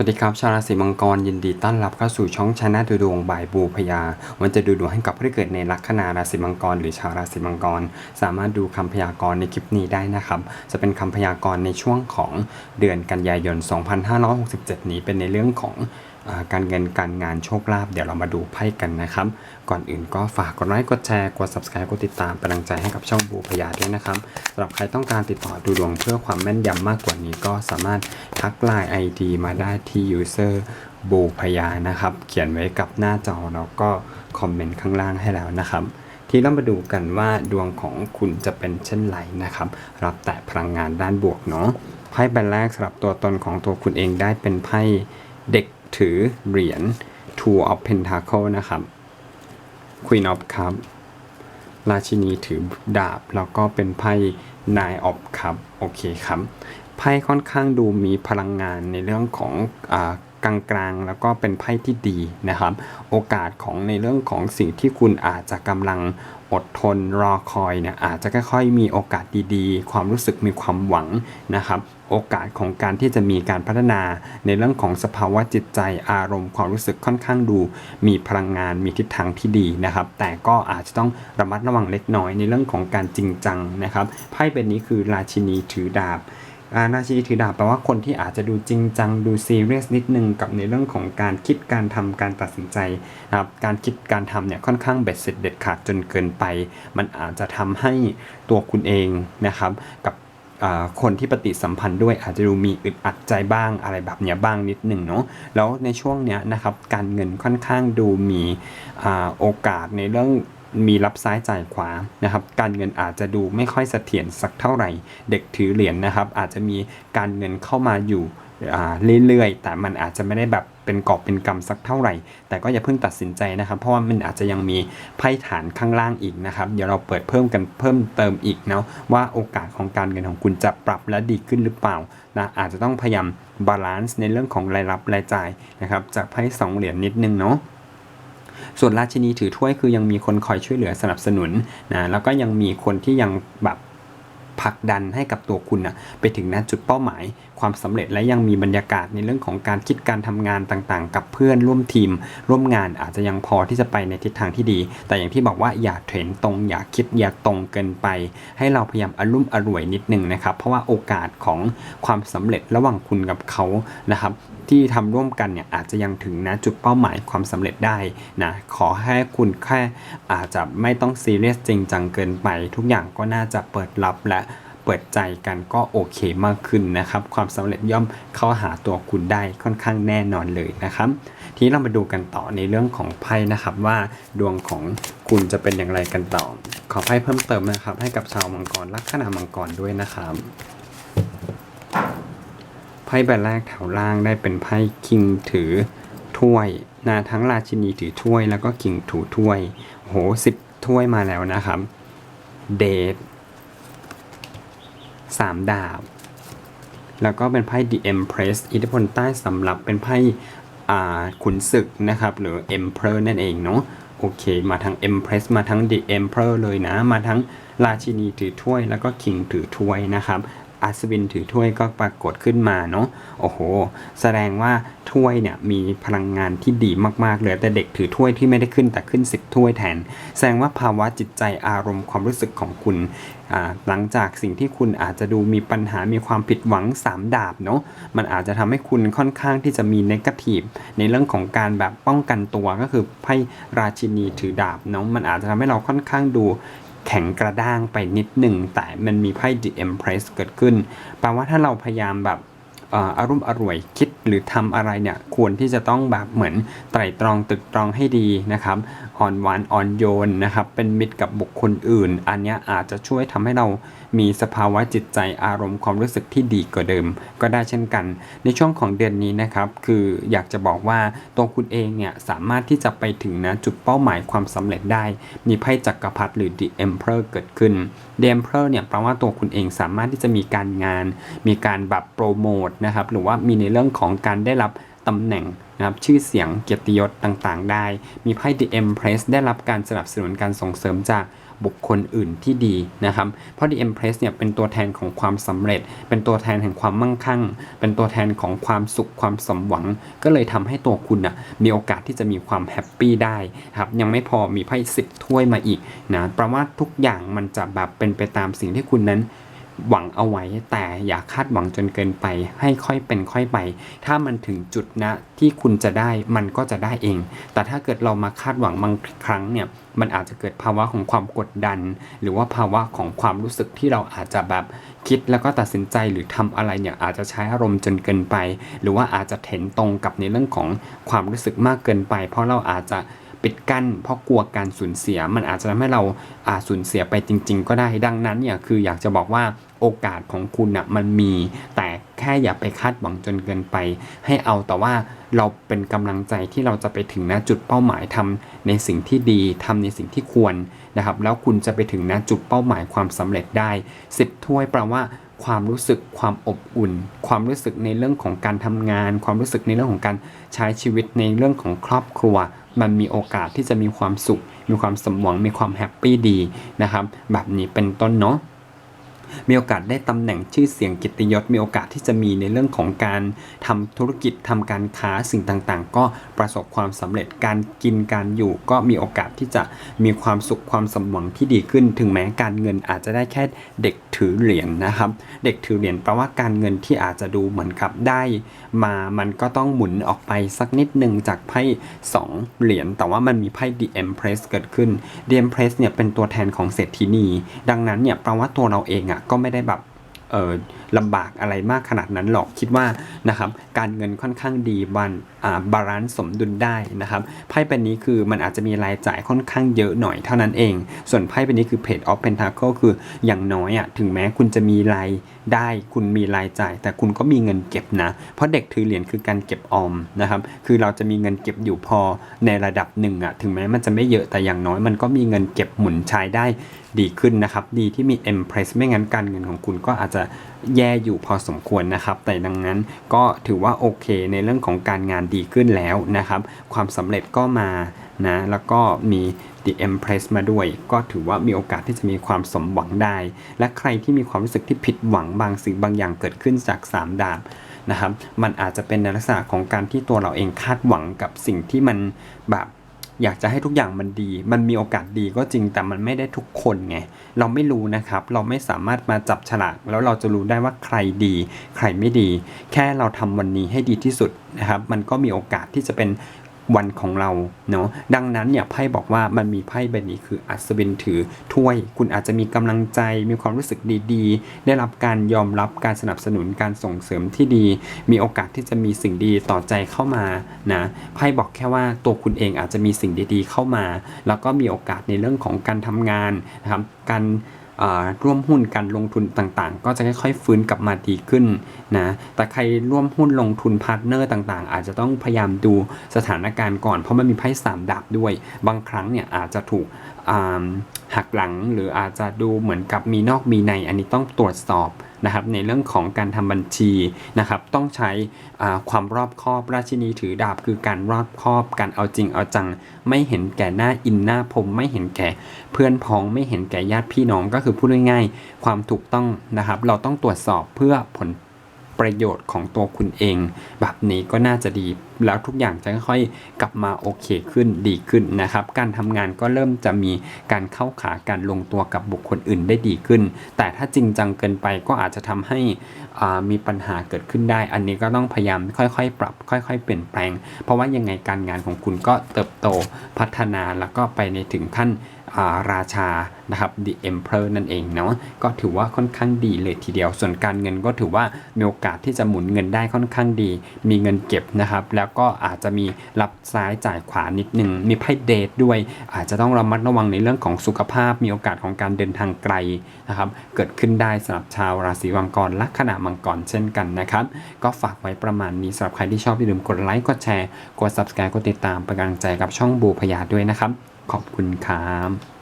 สวัสดีครับ ชาวราศีมังกรยินดีต้อนรับเข้าสู่ช่องชนะดูดวงบายบูพยา วันจะดูดวงให้กับผู้ที่เกิดในลัคนาราศีมังกร หรือชาวราศีมังกร สามารถดูคำพยากรณ์ในคลิปนี้ได้นะครับ จะเป็นคำพยากรณ์ในช่วงของเดือนกันยายน 2567 นี้เป็นในเรื่องของ การเงินการงานโชคลาภเดี๋ยวเรามาดูไพ่กันนะครับ ก่อนอื่นก็ฝากกดไลค์กดแชร์กด subscribe กดติดตามเป็นกำลังใจให้กับช่องบูพยาด้วยนะครับสำหรับใครต้องการติดต่อดูดวงเพื่อความแม่นยำมากกว่านี้ก็สามารถทักไลน์ ID มาได้ที่ user บูพยานะครับ เขียนไว้กับหน้าจอแล้วก็คอมเมนต์ข้างล่างให้แล้วนะครับที่เรามาดูกันว่าดวงของคุณจะเป็นเช่นไรนะครับ รับแต่พลังงานด้านบวกเนาะไพ่ใบแรกสำหรับตัวตนของตัวคุณเองได้เป็นไพ่เด็ก ถือเหรียญ Two of Pentacle นะครับ Queen of Cup ราชินีถือดาบ แล้วก็เป็นไพ่ Nine of Cup โอเคครับ ไพ่ค่อนข้างดูมีพลังงานในเรื่องของอา กลางๆ แล้วก็เป็นไพ่ที่ดีนะครับ โอกาสของในเรื่องของสิ่งที่คุณอาจจะกำลังอดทนรอคอยเนี่ยอาจจะค่อยๆมีโอกาสดีๆ ความรู้สึกมีความหวังนะครับ โอกาสของการที่จะมีการพัฒนาในเรื่องของสภาวะจิตใจอารมณ์ความรู้สึกค่อนข้างดู มีพลังงานมีทิศทางที่ดีนะครับ แต่ก็อาจจะต้องระมัดระวังเล็กน้อยในเรื่องของการจริงจังนะครับไพ่เป็นนี้คือราชินีถือดาบ อาราชินีถือดาบแปลว่าคนที่อาจจะดูจริงจังดูซีเรียสนิดนึงกับในเรื่องของการคิดการทำการตัดสินใจนะครับการคิดการทำเนี่ยค่อนข้างเบ็ดเสร็จเด็ดขาดจนเกินไป มันอาจจะทำให้ตัวคุณเองนะครับกับคนที่ปฏิสัมพันธ์ด้วยอาจจะดูมีอึดอัดใจบ้างอะไรแบบเนี้ยบ้างนิดหนึ่งเนาะแล้วในช่วงเนี้ยนะครับการเงินค่อนข้างดูมีอโอกาสในเรื่อง มีรับซ้ายจ่ายขวานะครับ การเงินอาจจะดูไม่ค่อยเสถียรสักเท่าไหร่ เด็กถือเหรียญนะครับ อาจจะมีการเงินเข้ามาอยู่เรื่อยๆ แต่มันอาจจะไม่ได้แบบเป็นกอบเป็นกำสักเท่าไหร่ แต่ก็อย่าเพิ่งตัดสินใจนะครับ เพราะว่ามันอาจจะยังมีไพ่ฐานข้างล่างอีกนะครับ เดี๋ยวเราเปิดเพิ่มกันเพิ่มเติมอีกนะว่าโอกาสของการเงินของคุณจะปรับและดีขึ้นหรือเปล่านะอาจจะต้องพยายามบาลานซ์ในเรื่องของรายรับรายจ่ายนะครับจากไพ่สองเหรียญนิดนึงเนาะ ส่วนราชินีถือถ้วยคือยังมีคนคอยช่วยเหลือสนับสนุนนะแล้วก็ยังมีคนที่ยังแบบผลักดันให้กับตัวคุณนะไปถึงณจุดเป้าหมาย ความสำเร็จและยังมีบรรยากาศในเรื่องของการคิดการทำงานต่างๆ กับเพื่อนร่วมทีม ร่วมงานอาจจะยังพอที่จะไปในทิศทางที่ดี แต่อย่างที่บอกว่าอย่าเทรนตรง อย่าคิดอย่าตรงเกินไป ให้เราพยายามอารมุ่มอร่วยนิดนึงนะครับ เพราะว่าโอกาสของความสำเร็จระหว่างคุณกับเขานะครับ ที่ทำร่วมกันเนี่ยอาจจะยังถึงนะจุดเป้าหมายความสำเร็จได้นะขอให้คุณแค่อาจจะไม่ต้องซีเรียสจริงจังเกินไป ทุกอย่างก็น่าจะเปิดรับและเปิดใจกันก็โอเคมากขึ้นนะครับ ความสำเร็จย่อมเข้าหาตัวคุณได้ค่อนข้างแน่นอนเลยนะครับ ทีนี้เรามาดูกันต่อในเรื่องของไพ่นะครับว่าดวงของคุณจะเป็นอย่างไรกันต่อ ขอไพ่เพิ่มเติมนะครับ ให้กับชาวมังกรลัคนามังกรด้วยนะครับ ไพ่ใบแรกแถวล่างได้เป็นไพ่คิงถือถ้วยนะทั้งราชินีถือถ้วยแล้วก็คิงถือถ้วย โหสิบถ้วยมาแล้วนะครับ เดทสามดาบ แล้วก็เป็นไพ่ The Empress อิทธิพลใต้สำหรับเป็นไพ่ขุนศึกนะครับ หรือ Emperor นั่นเองเนาะ โอเค มาทั้ง Empress มาทั้ง The Emperor เลยนะ มาทั้งราชินีถือถ้วย แล้วก็ King ถือถ้วยนะครับ อัศวินถือถ้วยก็ปรากฏขึ้นมาเนาะโอ้โห แสดงว่าถ้วยเนี่ยมีพลังงานที่ดีมากๆเลยแต่เด็กถือถ้วยที่ไม่ได้ขึ้นแต่ขึ้น 10 ถ้วยแทน แสดงว่าภาวะจิตใจอารมณ์ความรู้สึกของคุณ หลังจากสิ่งที่คุณอาจจะดูมีปัญหามีความผิดหวัง 3 ดาบเนาะมันอาจจะทำให้คุณค่อนข้างที่จะมีเนกาทีฟในเรื่องของการแบบป้องกันตัวก็คือไพ่ราชินีถือดาบเนาะมันอาจจะทำให้เราค่อนข้างดู แข็งกระด้างไปนิดหนึ่งแต่มันมีไพ่ The Empress เกิดขึ้นแปลว่าถ้าเราพยายามแบบ อารมณ์อร่วยคิดหรือทำอะไรเนี่ยควรที่จะต้องแบบเหมือนไตร่ตรองตึกตรองให้ดีนะครับอ่อนหวานอ่อนโยนนะครับเป็นมิตรกับบุคคลอื่น อันนี้อาจจะช่วยทำให้เรามีสภาวะจิตใจอารมณ์ความรู้สึกที่ดีกว่าเดิม ก็ได้เช่นกัน ในช่วงของเดือนนี้นะครับคืออยากจะบอกว่าตัวคุณเองเนี่ยสามารถที่จะไปถึงนะจุดเป้าหมายความสำเร็จได้ มีไพ่จักรพรรดิหรือ The Emperor เกิดขึ้น The Emperor เนี่ยแปลว่าตัวคุณเองสามารถที่จะมีการงาน มีการแบบโปรโมทนะครับหรือว่ามีในเรื่องของการได้รับตำแหน่งนะครับชื่อเสียงเกียรติยศต่างๆ ได้ มีไพ่ The Empress ได้รับการสนับสนุนการส่งเสริมจากบุคคลอื่นที่ดีนะครับ เพราะ The Empress เนี่ยเป็นตัวแทนของความสำเร็จ เป็นตัวแทนแห่งความมั่งคั่ง เป็นตัวแทนของความสุขความสมหวัง ก็เลยทำให้ตัวคุณนะมีโอกาสที่จะมีความแฮปปี้ได้ครับยังไม่พอมีไพ่สิบถ้วยมาอีกนะแปลว่าทุกอย่างมันจะแบบเป็นไปตามสิ่งที่คุณนั้น หวังเอาไว้ แต่อย่าคาดหวังจนเกินไป ให้ค่อยเป็นค่อยไป ถ้ามันถึงจุดนะที่คุณจะได้มันก็จะได้เอง แต่ถ้าเกิดเรามาคาดหวังบางครั้งเนี่ยมันอาจจะเกิดภาวะของความกดดัน หรือว่าภาวะของความรู้สึกที่เราอาจจะแบบคิดแล้วก็ตัดสินใจหรือทำอะไรเนี่ยอาจจะใช้อารมณ์จนเกินไป หรือว่าอาจจะเห็นตรงกับในเรื่องของความรู้สึกมากเกินไป เพราะเราอาจจะ ปิดกั้น เพราะกลัวการสูญเสีย มันอาจจะทำให้เราอาสูญเสียไปจริง ๆ ก็ได้ดังนั้นเนี่ยคืออยากจะบอกว่าโอกาสของคุณนะมันมี แต่แค่อย่าไปคาดหวังจนเกินไป ให้เอาแต่ว่าเราเป็นกำลังใจที่เราจะไปถึงณจุดเป้าหมายทำในสิ่งที่ดีทำในสิ่งที่ควรนะครับ แล้วคุณจะไปถึงณจุดเป้าหมายความสำเร็จได้สิบถ้วยแปลว่าความรู้สึกความอบอุ่น ความรู้สึกในเรื่องของการทำงาน ความรู้สึกในเรื่องของการใช้ชีวิตในเรื่องของครอบครัว มันมีโอกาสที่จะมีความสุข มีความสมหวังมีความแฮปปี้ดีนะครับ แบบนี้เป็นต้นเนาะ มีโอกาสได้ตำแหน่งชื่อเสียงกิตติยศ มีโอกาสที่จะมีในเรื่องของการทำธุรกิจทำการค้าสิ่งต่างๆ ก็ประสบความสำเร็จการกินการอยู่ ก็มีโอกาสที่จะมีความสุขความสมหวังที่ดีขึ้น ถึงแม้การเงินอาจจะได้แค่เด็กถือเหรียญนะครับ เด็กถือเหรียญแปลว่าการเงินที่อาจจะดูเหมือนกับได้มามันก็ต้องหมุนออกไปสักนิดหนึ่งจากไพ่2เหรียญแต่ว่ามันมีไพ่ The Empress เกิดขึ้น The Empress เนี่ยเป็นตัวแทนของเศรษฐีนี ดังนั้นเนี่ยแปลว่าตัวเราเองอะก็ไม่ได้แบบเออลำบากอะไรมากขนาดนั้นหรอกคิดว่านะครับการเงินค่อนข้างดีบันบาลานซ์สมดุลได้นะครับไพ่เป็นนี้คือมันอาจจะมีรายจ่ายค่อนข้างเยอะหน่อยเท่านั้นเอง ส่วนไพ่เป็นนี้คือ Page of Pentacle คืออย่างน้อยอะ่ะถึงแม้คุณจะมีรายได้ คุณมีรายจ่าย แต่คุณก็มีเงินเก็บนะ เพราะเด็กถือเหรียญคือการเก็บออมนะครับคือเราจะมีเงินเก็บอยู่พอในระดับหนึ่งอะ่ะถึงแม้มันจะไม่เยอะแต่อย่างน้อยมันก็มีเงินเก็บหมุนใช้ได้ ดีขึ้นนะครับ ดีที่มี Empress ไม่งั้นการเงินของคุณก็อาจจะแย่อยู่พอสมควรนะครับ แต่ดังนั้นก็ถือว่าโอเคในเรื่องของการงานดีขึ้นแล้วนะครับ ความสำเร็จก็มานะแล้วก็มี The Empress มาด้วย ก็ถือว่ามีโอกาสที่จะมีความสมหวังได้ และใครที่มีความรู้สึกที่ผิดหวังบางสิ่งบางอย่างเกิดขึ้นจาก 3 ดาบนะครับ มันอาจจะเป็นในลักษณะของการที่ตัวเราเองคาดหวังกับสิ่งที่มันแบบ อยากจะให้ทุกอย่างมันดี มันมีโอกาสดีก็จริงแต่มันไม่ได้ทุกคนไง เราไม่รู้นะครับ เราไม่สามารถมาจับฉลากแล้วเราจะรู้ได้ว่าใครดี ใครไม่ดี แค่เราทำวันนี้ให้ดีที่สุดนะครับ มันก็มีโอกาสที่จะเป็น วันของเราเนาะดังนั้นเนี่ยไพ่บอกว่ามันมีไพ่ใบนี้คืออัศวินถือถ้วย คุณอาจจะมีกำลังใจมีความรู้สึกดีๆ ได้รับการยอมรับการสนับสนุนการส่งเสริมที่ดี มีโอกาสที่จะมีสิ่งดีต่อใจเข้ามานะไพ่บอกแค่ว่าตัวคุณเองอาจจะมีสิ่งดีๆ เข้ามา แล้วก็มีโอกาสในเรื่องของการทำงานนะครับการ ร่วมหุ้นการลงทุนต่างๆ ก็จะค่อยๆฟื้นกลับมาดีขึ้นนะแต่ใครร่วมหุ้นลงทุนพาร์ทเนอร์ต่างๆ อาจจะต้องพยายามดูสถานการณ์ก่อนเพราะมันมีไพ่สามดาบด้วย บางครั้งเนี่ยอาจจะถูก หักหลังหรืออาจจะดูเหมือนกับมีนอกมีใน อันนี้ต้องตรวจสอบนะครับในเรื่องของการทำบัญชีนะครับต้องใช้ความรอบคอบราชินีถือดาบ คือการรอบคอบการเอาจริงเอาจัง ไม่เห็นแก่หน้าอินหน้าพมไม่เห็นแก่เพื่อนพ้องไม่เห็นแก่ญาติพี่น้องก็คือพูดง่ายๆความถูกต้องนะครับ เราต้องตรวจสอบเพื่อผล ประโยชน์ของตัวคุณเอง แบบนี้ก็น่าจะดีแล้วทุกอย่างจะค่อยๆกลับมาโอเคขึ้นดีขึ้นนะครับ การทำงานก็เริ่มจะมีการเข้าขาการลงตัวกับบุคคลอื่นได้ดีขึ้น แต่ถ้าจริงจังเกินไปก็อาจจะทำให้มีปัญหาเกิดขึ้นได้ อันนี้ก็ต้องพยายามค่อยๆ ปรับ ค่อย ๆ เปลี่ยนแปลง เพราะว่ายังไงการงานของคุณก็เติบโตพัฒนาแล้วก็ไปในถึงขั้น ราชานะครับ The Emperor นั่นเองเนาะก็ถือว่าค่อนข้างดีเลยทีเดียว ส่วนการเงินก็ถือว่ามีโอกาสที่จะหมุนเงินได้ค่อนข้างดี มีเงินเก็บนะครับ แล้วก็อาจจะมีรับซ้ายจ่ายขวานิดนึง มีไพ่เดทด้วย อาจจะต้องระมัดระวังในเรื่องของสุขภาพ มีโอกาสของการเดินทางไกลนะครับ เกิดขึ้นได้สำหรับชาวราศีมังกรลัคนามังกรเช่นกันนะครับ ก็ฝากไว้ประมาณนี้สำหรับใครที่ชอบอย่าลืมกดไลค์ กดแชร์ กด subscribe กดติดตามเป็นกำลังใจกับช่องบูพยาด้วยนะครับ ขอบคุณครับ